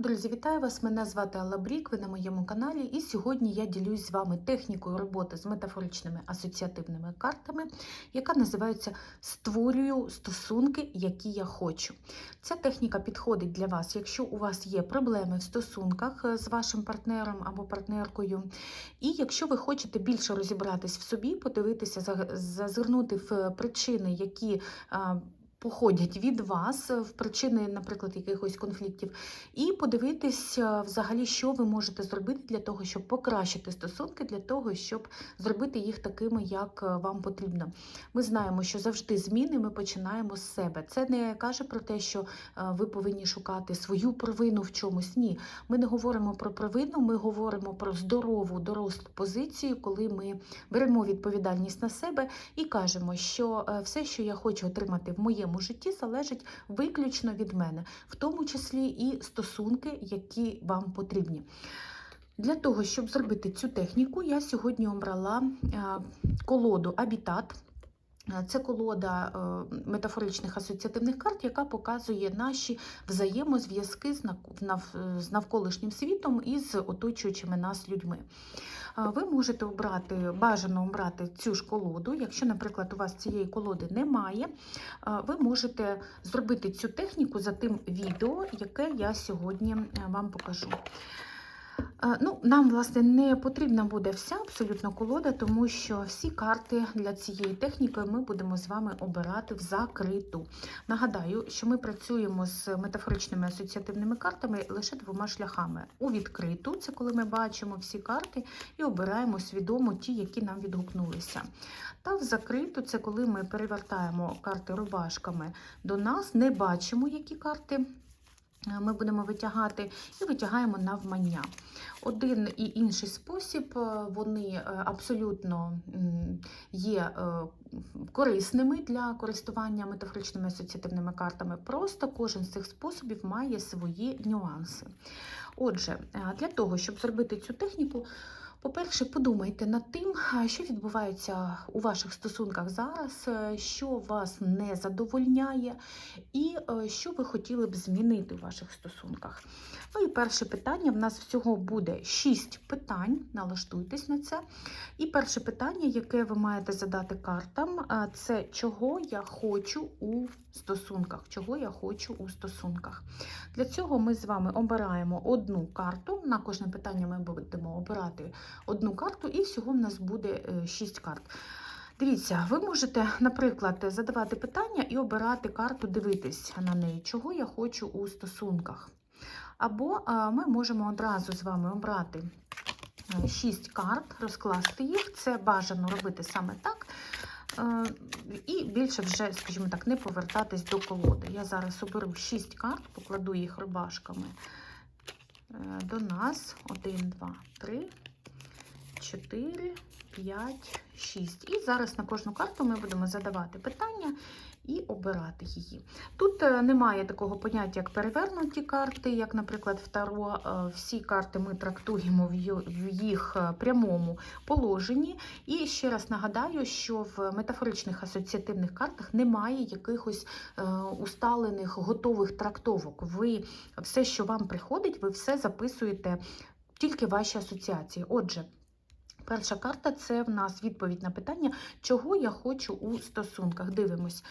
Друзі, вітаю вас! Мене звати Алла Брік, ви на моєму каналі, і сьогодні я ділюсь з вами технікою роботи з метафоричними асоціативними картами, яка називається Створюю стосунки, які я хочу. Ця техніка підходить для вас, якщо у вас є проблеми в стосунках е, з вашим партнером або партнеркою. І якщо ви хочете більше розібратись в собі, подивитися, зазирнути в причини, які. Походять від вас в причини, наприклад, якихось конфліктів, і подивитися взагалі, що ви можете зробити для того, щоб покращити стосунки, для того, щоб зробити їх такими, як е, вам потрібно. Ми знаємо, що завжди зміни ми починаємо з себе. Це не каже про те, що е, ви повинні шукати свою провину в чомусь. Ні, ми не говоримо про провину, ми говоримо про здорову дорослу позицію, коли ми беремо відповідальність на себе і кажемо, що е, все, що я хочу отримати в моєму житті, залежить виключно від мене, в тому числі і стосунки, які вам потрібні. Для того, щоб зробити цю техніку, я сьогодні обрала е, колоду Абітат. Е, Це колода е, метафоричних асоціативних карт, яка показує наші взаємозв'язки з нав- нав- з навколишнім світом і з оточуючими нас людьми. Е, Ви можете обрати, бажано обрати цю ж колоду. Якщо, наприклад, у вас цієї колоди немає, ви можете зробити цю техніку за тим відео, яке я сьогодні вам покажу. Е, Ну, нам, власне, не потрібна буде вся абсолютно колода, тому що всі карти для цієї техніки ми будемо з вами обирати в закриту. Нагадаю, що ми працюємо з метафоричними асоціативними картами лише двома шляхами. У відкриту, це коли ми бачимо всі карти і обираємо свідомо ті, які нам відгукнулися. Та в закриту, це коли ми перевертаємо карти рубашками до нас, не бачимо, які карти ми будемо витягати, і витягаємо навмання. Один і інший спосіб, е, вони е, абсолютно є е, корисними для користування метафоричними асоціативними картами. Просто кожен з цих способів має свої нюанси. Отже, е, для того, щоб зробити цю техніку, по-перше, подумайте над тим, що відбувається у ваших стосунках зараз, е, що вас не задовольняє, і е, що ви хотіли б змінити у ваших стосунках. Ну і перше питання: в нас всього буде 6 питань, налаштуйтесь на це. І перше питання, яке ви маєте задати картам, це чого я хочу у стосунках. Чого я хочу у стосунках. Для цього ми з вами обираємо одну карту. На кожне питання ми будемо обирати одну карту, і всього в нас буде 6 карт. Дивіться, ви можете, наприклад, задавати питання і обирати карту, дивитись на неї, чого я хочу у стосунках. Або ми можемо одразу з вами обрати 6 карт, розкласти їх. Це бажано робити саме так. Е, І більше вже, скажімо так, не повертатись до колоди. Я зараз оберу 6 карт, покладу їх рубашками е, до нас. 1, 2, 3, 4, 5, 6. І зараз на кожну карту ми будемо задавати питання і обирати її. Тут е, немає такого поняття, як перевернуті карти, як, наприклад, в Таро. Е, Всі карти ми трактуємо в їх е, прямому положенні. І ще раз нагадаю, що в метафоричних асоціативних картах немає якихось усталених готових трактовок. Ви все, що вам приходить, ви все записуєте тільки ваші асоціації. Отже. Перша карта це в нас відповідь на питання, чого я хочу у стосунках. Дивимось.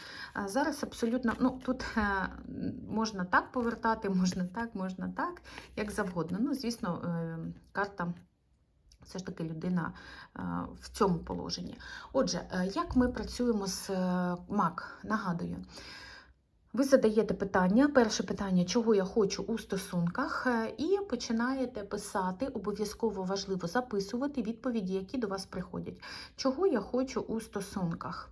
Зараз абсолютно, ну тут е, можна так повертати, можна так, можна так, як завгодно. Ну, звісно, е, карта. Все ж таки людина е, в цьому положенні. Отже, е, як ми працюємо з е, МАК? Нагадую. Ви задаєте питання, перше питання, чого я хочу у стосунках, е, і починаєте писати, обов'язково важливо записувати відповіді, які до вас приходять. Чого я хочу у стосунках?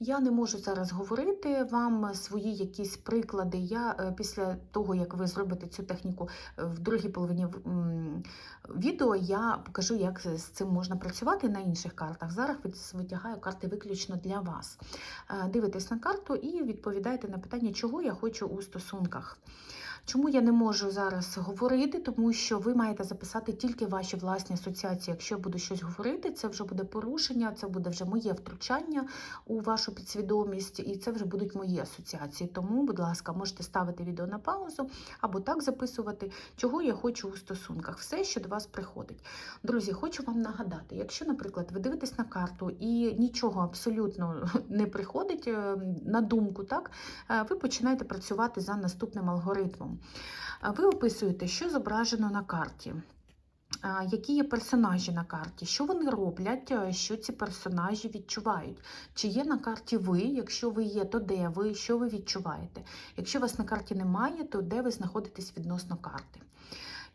Я не можу зараз говорити вам свої якісь приклади. Я е, після того, як ви зробите цю техніку е, в другій половині відео, я покажу, як з цим можна працювати на інших картах. Зараз витягаю карти виключно для вас. Е, Дивитесь на карту і відповідаєте на питання, чого я хочу у стосунках. Чому я не можу зараз говорити? Тому що ви маєте записати тільки ваші власні асоціації. Якщо я буду щось говорити, це вже буде порушення, це буде вже моє втручання у вашу підсвідомість, і це вже будуть мої асоціації. Тому, будь ласка, можете ставити відео на паузу або так записувати, чого я хочу у стосунках. Все, що до вас приходить. Друзі, хочу вам нагадати, якщо, наприклад, ви дивитесь на карту і нічого абсолютно не приходить е, на думку, так е, ви починаєте працювати за наступним алгоритмом. Ви описуєте, що зображено на карті. Які є персонажі на карті, що вони роблять, що ці персонажі відчувають? Чи є на карті ви? Якщо ви є, то де ви, що ви відчуваєте? Якщо вас на карті немає, то де ви знаходитесь відносно карти?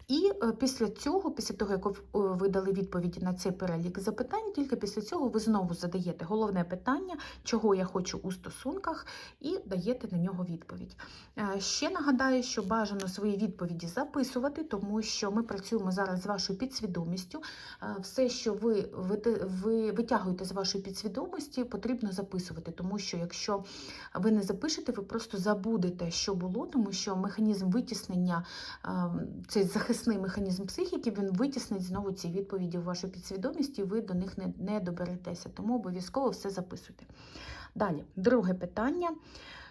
І е, після цього, після того, як ви- ви дали відповіді на цей перелік запитань, тільки після цього ви знову задаєте головне питання, чого я хочу у стосунках, і даєте на нього відповідь. Е, Ще нагадаю, що бажано свої відповіді записувати, тому що ми працюємо зараз з вашою підсвідомістю. Е, Все, що ви, витягуєте з вашої підсвідомості, потрібно записувати, тому що якщо ви не запишете, ви просто забудете, що було, тому що механізм витіснення, е, цей захисний механізм психіки, він витіснить знову ці відповіді в вашу підсвідомість, і ви до них не, не доберетеся. Тому обов'язково все записуйте. Далі, друге питання.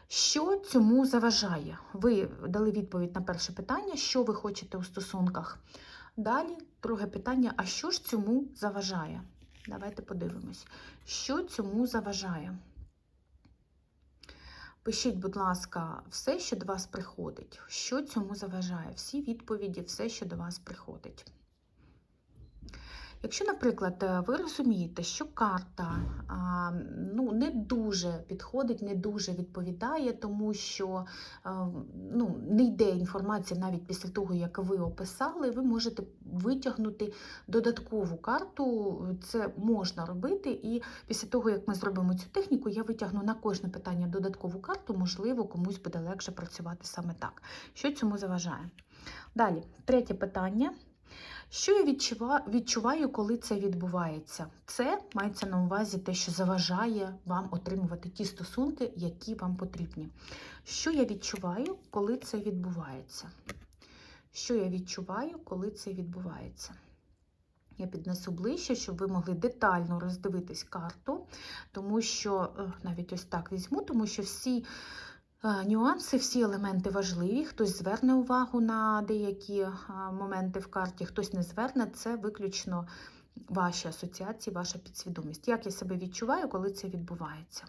Що цьому заважає? Ви дали відповідь на перше питання, що ви хочете у стосунках. Далі, друге питання: а що ж цьому заважає? Давайте подивимось, що цьому заважає. Пишіть, будь ласка, все, що до вас приходить. Що цьому заважає? Всі відповіді, все, що до вас приходить. Якщо, наприклад, е, ви розумієте, що карта ну, не дуже підходить, не дуже відповідає, тому що ну, не йде інформація навіть після того, як ви описали, ви можете витягнути додаткову карту. Це можна робити. І після того, як ми зробимо цю техніку, я витягну на кожне питання додаткову карту, можливо, комусь буде легше працювати саме так. Що цьому заважає? Далі, третє питання. Що я відчуваю, коли це відбувається? Це мається на увазі те, що заважає вам отримувати ті стосунки, які вам потрібні. Що я відчуваю, коли це відбувається? Що я відчуваю, коли це відбувається? Я піднесу ближче, щоб ви могли детально роздивитись карту, тому що е, навіть ось так візьму, тому що всі нюанси, всі елементи важливі. Хтось зверне увагу на деякі е, моменти в карті, хтось не зверне. Це виключно ваші асоціації, ваша підсвідомість. Як я себе відчуваю, коли це відбувається?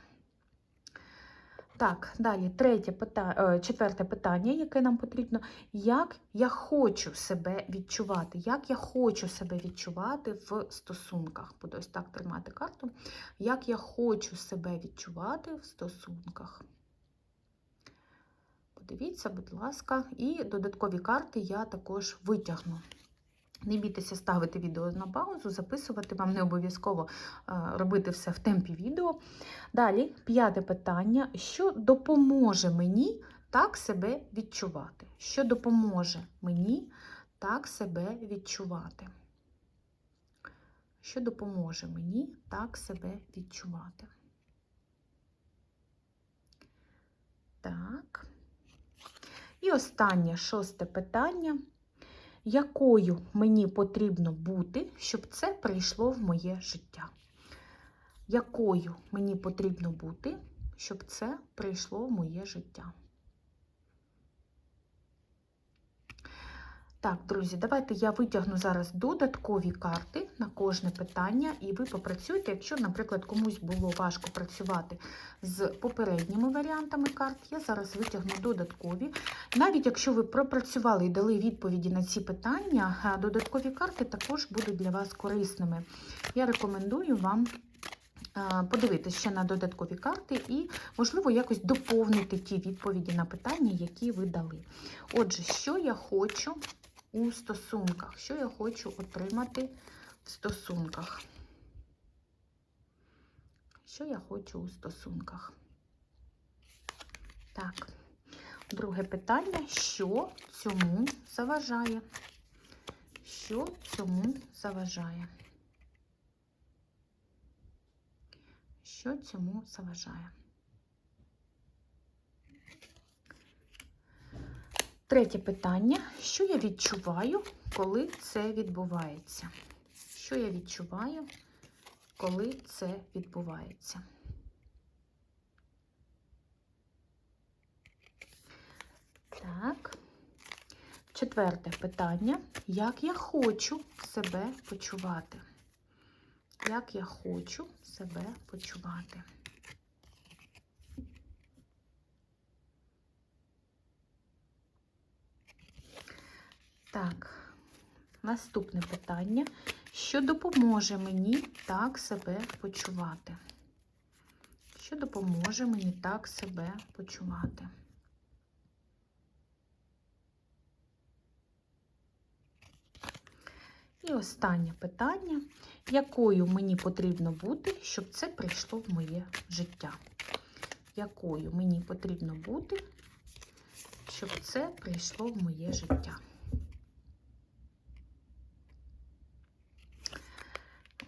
Так, далі третє питання, четверте питання, яке нам потрібно. Як я хочу себе відчувати? Як я хочу себе відчувати в стосунках? Буду ось так тримати карту. Як я хочу себе відчувати в стосунках? Подивіться, будь ласка, і додаткові карти я також витягну. Не бійтеся ставити відео на паузу, записувати вам не обов'язково е, робити все в темпі відео. Далі, п'яте питання: що допоможе мені так себе відчувати? Що допоможе мені так себе відчувати? Що допоможе мені так себе відчувати? Так. І останнє шосте питання. Якою мені потрібно бути, щоб це прийшло в моє життя? Якою мені потрібно бути, щоб це прийшло в моє життя? Так, друзі, давайте я витягну зараз додаткові карти на кожне питання, і ви попрацюєте. Якщо, наприклад, комусь було важко працювати з попередніми варіантами карт, я зараз витягну додаткові. Навіть якщо ви пропрацювали і дали відповіді на ці питання, додаткові карти також будуть для вас корисними. Я рекомендую вам подивитися ще на додаткові карти і, можливо, якось доповнити ті відповіді на питання, які ви дали. Отже, що я хочу у стосунках? Що я хочу отримати в стосунках? Що я хочу у стосунках? Так. Друге питання: що цьому заважає? Що цьому заважає? Що цьому заважає? Третє питання: що я відчуваю, коли це відбувається? Що я відчуваю, коли це відбувається? Так. Четверте питання. Як я хочу себе почувати? Як я хочу себе почувати? Так, наступне питання. Що допоможе мені так себе почувати? Що допоможе мені так себе почувати? І останнє питання. Якою мені потрібно бути, щоб це прийшло в моє життя? Якою мені потрібно бути, щоб це прийшло в моє життя?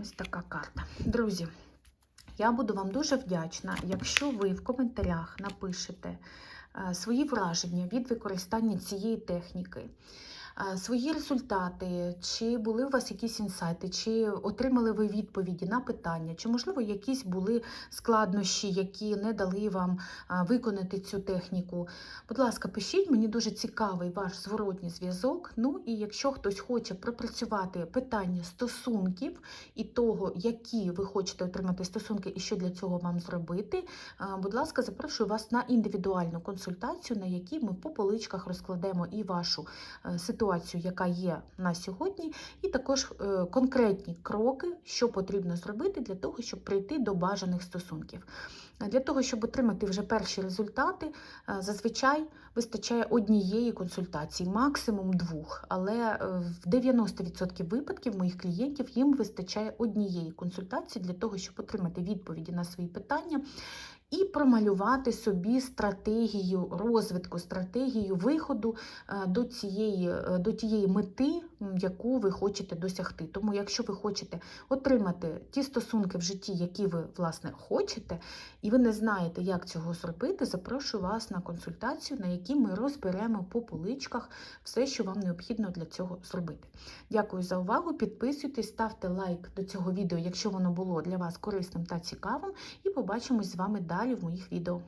Ось така карта. Друзі, я буду вам дуже вдячна, якщо ви в коментарях напишете е, свої враження від використання цієї техніки, свої результати, чи були у вас якісь інсайти, чи отримали ви відповіді на питання, чи, можливо, якісь були складнощі, які не дали вам е, виконати цю техніку. Будь ласка, пишіть, мені дуже цікавий ваш зворотній зв'язок. Ну і якщо хтось хоче пропрацювати питання стосунків і того, які ви хочете отримати стосунки і що для цього вам зробити, е, будь ласка, запрошую вас на індивідуальну консультацію, на якій ми по поличках розкладемо і вашу е, ситуацію, яка є на сьогодні, і також е, конкретні кроки, що потрібно зробити для того, щоб прийти до бажаних стосунків. Для того, щоб отримати вже перші результати, е, зазвичай вистачає однієї консультації, максимум двох. Але е, в 90% випадків моїх клієнтів їм вистачає однієї консультації для того, щоб отримати відповіді на свої питання. І промалювати собі стратегію розвитку, стратегію виходу е, до цієї, е, до тієї мети, яку ви хочете досягти. Тому, якщо ви хочете отримати ті стосунки в житті, які ви власне хочете, і ви не знаєте, як цього зробити, запрошую вас на консультацію, на якій ми розберемо по поличках все, що вам необхідно для цього зробити. Дякую за увагу. Підписуйтесь, ставте лайк до цього відео, якщо воно було для вас корисним та цікавим. І побачимось з вами далі в моїх відео.